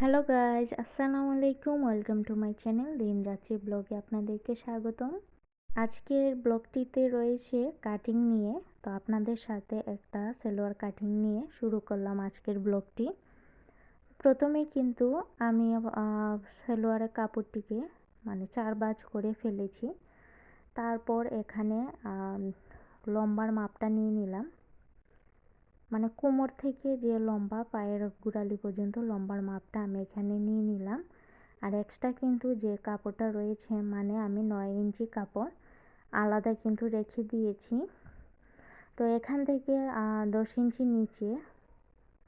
Hello guys আসসালামু আলাইকুম welcome to my channel দিন রাত্রি ব্লগে আপনাদেরকে স্বাগতম। আজকের ব্লগটিতে রয়েছে কাটিং নিয়ে। তো আপনাদের সাথে একটা সেলোয়ার কাটিং নিয়ে শুরু করলাম আজকের ব্লগটি প্রথমে কিন্তু আমি সেলোয়ারের কাপড়টিকে মানে চার বাজ করে ফেলেছি। তারপর এখানে লম্বার মাপটা নিয়ে নিলাম। মানে কোমর থেকে যে লম্বা, পায়ের গোড়ালি পর্যন্ত লম্বার মাপটা আমি এখানে নিয়ে নিলাম। আর এক্সট্রা কিন্তু যে কাপড়টা রয়েছে মানে আমি নয় ইঞ্চি কাপড় আলাদা কিন্তু রেখে দিয়েছি। তো এখান থেকে দশ ইঞ্চি নিচে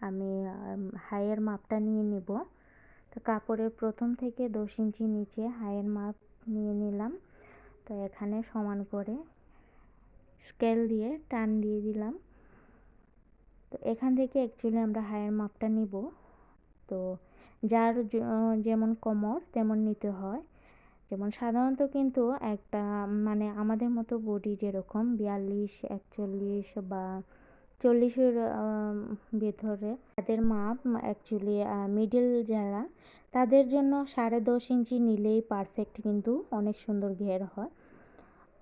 আমি হাইয়ের মাপটা নিয়ে নেব। তো কাপড়ের প্রথম থেকে দশ ইঞ্চি নিচে হাইয়ের মাপ নিয়ে নিলাম। তো এখানে সমান করে স্কেল দিয়ে টান দিয়ে দিলাম। তো এখান থেকে অ্যাকচুয়ালি আমরা হায়ার মাপটা নিব। তো যার যেমন কোমর, তেমন নিতে হয়। যেমন সাধারণত কিন্তু একটা মানে আমাদের মতো বডি যেরকম বিয়াল্লিশ, একচল্লিশ বা চল্লিশের ভেতরে তাদের মাপ অ্যাকচুয়ালি মিডল যারা, তাদের জন্য সাড়ে দশ ইঞ্চি নিলেই পারফেক্ট কিন্তু অনেক সুন্দর ঘের হয়।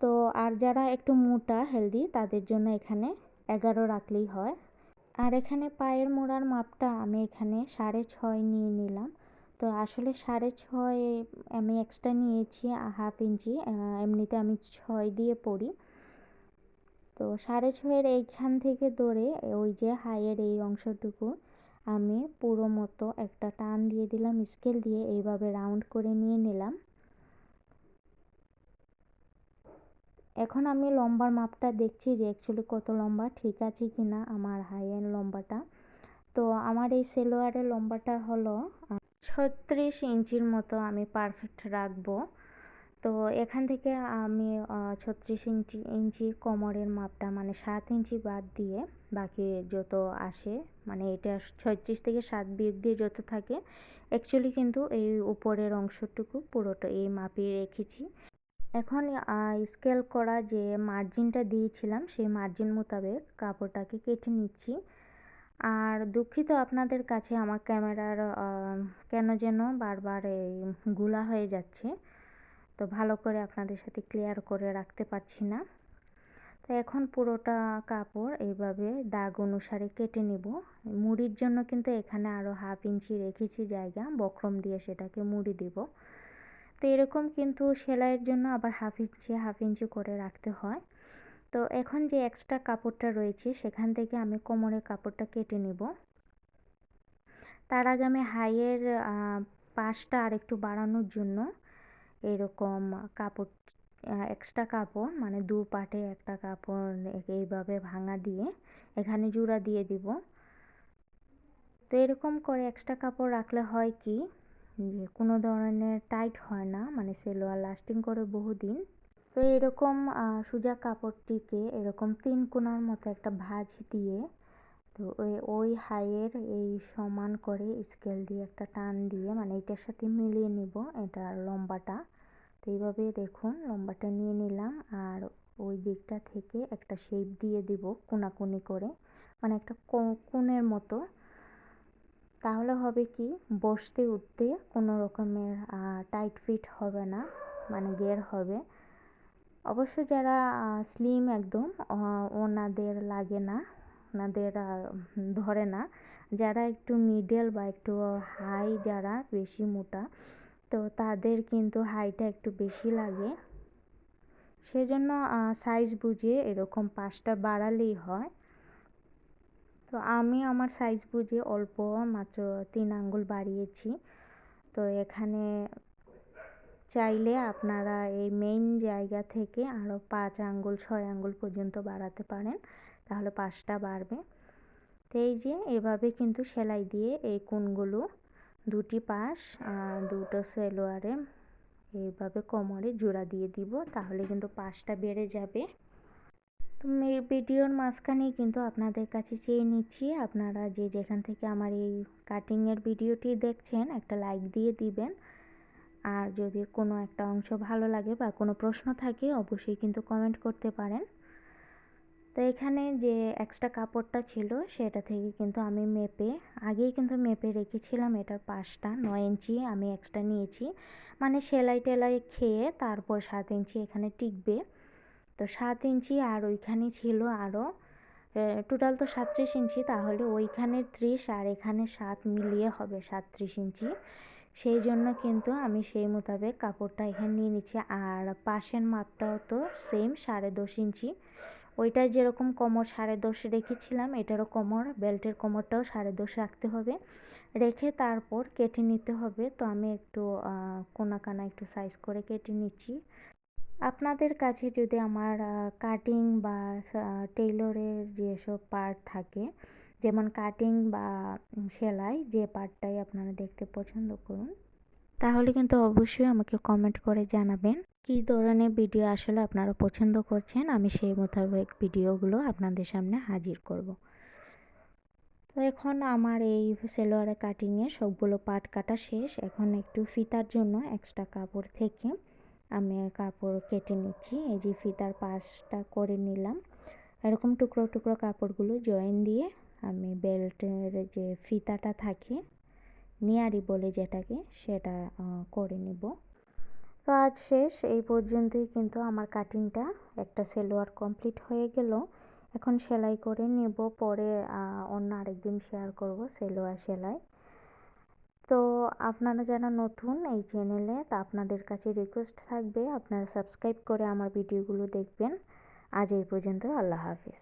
তো আর যারা একটু মোটা হেলদি তাদের জন্য এখানে এগারো রাখলেই হয়। আর এখানে পায়ের মোড়ার মাপটা আমি এখানে সাড়ে ছয় নিয়ে নিলাম। তো আসলে সাড়ে ছয় আমি এক্সট্রা নিয়েছি হাফ ইঞ্চি এমনিতে আমি ছয় দিয়ে পড়ি। তো সাড়ে ছয়ের এইখান থেকে ধরে ওই যে হাইয়ের এই অংশটুকু আমি পুরো মতো একটা টান দিয়ে দিলাম স্কেল দিয়ে এইভাবে রাউন্ড করে নিয়ে নিলাম। এখন আমি লম্বার মাপটা দেখছি যে অ্যাকচুয়ালি কত লম্বা, ঠিক আছে কি না আমার হাই এন্ড লম্বাটা। তো আমার এই সেলোয়ারের লম্বাটা হলো ছত্রিশ ইঞ্চির মতো আমি পারফেক্ট রাখব। তো এখান থেকে আমি ছত্রিশ ইঞ্চি ইঞ্চি কোমরের মাপটা মানে সাত ইঞ্চি বাদ দিয়ে বাকি যত আসে মানে এটা ছত্রিশ থেকে সাত বিয়োগ দিয়ে যত থাকে অ্যাকচুয়ালি কিন্তু এই উপরের অংশটুকু পুরোটা এই মাপিয়ে রেখেছি। এখন স্কেল করা যে মার্জিনটা দিয়েছিলাম, সেই মার্জিন মোতাবেক কাপড়টাকে কেটে নিচ্ছি। আর দুঃখিত আপনাদের কাছে, আমার ক্যামেরার কেন যেন বারবার এই গুলা হয়ে যাচ্ছে। তো ভালো করে আপনাদের সাথে ক্লিয়ার করে রাখতে পারছি না। তো এখন পুরোটা কাপড় এইভাবে দাগ অনুসারে কেটে নিব। মুড়ির জন্য কিন্তু এখানে আরও হাফ ইঞ্চি রেখেছি জায়গা, বক্রম দিয়ে সেটাকে মুড়ি দিব। তো এরকম কিন্তু সেলাইয়ের জন্য আবার হাফ ইঞ্চি হাফ ইঞ্চি করে রাখতে হয়। তো এখন যে এক্সট্রা কাপড়টা রয়েছে, সেখান থেকে আমি কোমরের কাপড়টা কেটে নিব। তার আগে আমি হাইয়ের পাশটা আর একটু বাড়ানোর জন্য এরকম কাপড় এক্সট্রা কাপড় মানে দু পাটে একটা কাপড় এইভাবে ভাঙা দিয়ে এখানে জুড়া দিয়ে দিব। তো এরকম করে এক্সট্রা কাপড় রাখলে হয় কি যে কোনো ধরনের টাইট হয় না মানে সেলোয়ার লাস্টিং করে বহুদিন তো এরকম সুজা কাপড়টিকে এরকম তিন কোনার মতো একটা ভাঁজ দিয়ে, তো ওই ওই হাইয়ের এই সমান করে স্কেল দিয়ে একটা টান দিয়ে মানে এটার সাথে মিলিয়ে নিব এটা লম্বাটা। তো এইভাবে দেখুন, লম্বাটা নিয়ে নিলাম আর ওই দিকটা থেকে একটা শেপ দিয়ে দিব কোনাকুনি করে। মানে একটা কোণের মতো তাহলে হবে কি? বসতে, উঠতে কোনো রকমের টাইট ফিট হবে না মানে গের হবে। অবশ্য যারা স্লিম একদম ওনাদের লাগে না, ওনাদের ধরে না। যারা একটু মিডল বা একটু হাই যারা বেশি মোটা, তো তাদের কিন্তু হাইটা একটু বেশি লাগে। সেজন্য সাইজ বুঝে এরকম পাঁচটা বাড়ালেই হয়। তো আমি আমার সাইজ বুঝে অল্প, মাত্র তিন আঙ্গুল বাড়িয়েছি। তো এখানে চাইলে আপনারা এই মেইন জায়গা থেকে আরও পাঁচ আঙ্গুল, ছয় আঙ্গুল পর্যন্ত বাড়াতে পারেন, তাহলে পাঁচটা বাড়বে। তো এই যে এভাবে কিন্তু সেলাই দিয়ে এই কোনগুলো, দুটি পাশ দুটো সেলোয়ারে এইভাবে কোমরে জোড়া দিয়ে দিব, তাহলে কিন্তু পাশটা বেড়ে যাবে। তো ভিডিওর মাঝখানেই কিন্তু আপনাদের কাছে চেয়ে নিচ্ছি, আপনারা যে যেখান থেকে আমার এই কাটিংয়ের ভিডিওটি দেখছেন, একটা লাইক দিয়ে দিবেন। আর যদি কোনো একটা অংশ ভালো লাগে বা কোনো প্রশ্ন থাকে, অবশ্যই কিন্তু কমেন্ট করতে পারেন। তো এখানে যে এক্সট্রা কাপড়টা ছিল, সেটা থেকে কিন্তু আমি মেপে, আগেই কিন্তু মেপে রেখেছিলাম এটার পাশটা নয় ইঞ্চি আমি এক্সট্রা নিয়েছি। মানে সেলাই টেলাই খেয়ে তারপর সাত ইঞ্চি এখানে টিকবে। তো সাত ইঞ্চি আর ওইখানে ছিল আরও টোটাল তো সাতত্রিশ ইঞ্চি, তাহলে ওইখানে ত্রিশ আর এখানে সাত মিলিয়ে হবে সাতত্রিশ ইঞ্চি। সেই জন্য কিন্তু আমি সেই মোতাবেক কাপড়টা এখানে নিয়ে নিচ্ছি। আর পাশের মাপটাও তো সেম সাড়ে দশ ইঞ্চি। ওইটা যেরকম কোমর সাড়ে দশ রেখেছিলাম, এটারও কোমর, বেল্টের কোমরটাও সাড়ে দশ রাখতে হবে। রেখে তারপর কেটে নিতে হবে। তো আমি একটু কোনা কানা একটু সাইজ করে কেটে নিচ্ছি। আপনাদের কাছে যদি আমার কাটিং বা টেইলরের যেসব পার্ট থাকে, যেমন কাটিং বা সেলাই যে পার্টটাই আপনারা দেখতে পছন্দ করুন, তাহলে কিন্তু অবশ্যই আমাকে কমেন্ট করে জানাবেন কি ধরনের ভিডিও আসলে আপনারা পছন্দ করছেন। আমি সেই মোতাবেক ভিডিওগুলো আপনাদের সামনে হাজির করব। তো এখন আমার এই সেলোয়ারে কাটিংয়ে সবগুলো পার্ট কাটা শেষ। এখন একটু ফিতার জন্য এক্সট্রা কাপড় থেকে আমি কাপড় কেটে নিচ্ছি, এই যে ফিতার পাশটা করে নিলাম। এরকম টুকরো টুকরো কাপড়গুলো জয়েন দিয়ে আমি বেল্টের যে ফিতাটা থাকে, নিয়ারি বলে যেটাকে, সেটা করে নিব। তো আজ শেষ, এই পর্যন্তই কিন্তু আমার কাটিংটা। একটা সেলোয়ার কমপ্লিট হয়ে গেল। এখন সেলাই করে নেব, পরে অন্য আরেকদিন শেয়ার করব সেলোয়ার সেলাই। তো আপনারা যারা নতুন এই চ্যানেলে তা আপনাদের কাছে রিকোয়েস্ট থাকবে, আপনারা সাবস্ক্রাইব করে আমার ভিডিওগুলো দেখবেন। আজ এই পর্যন্ত, আল্লাহ হাফিজ।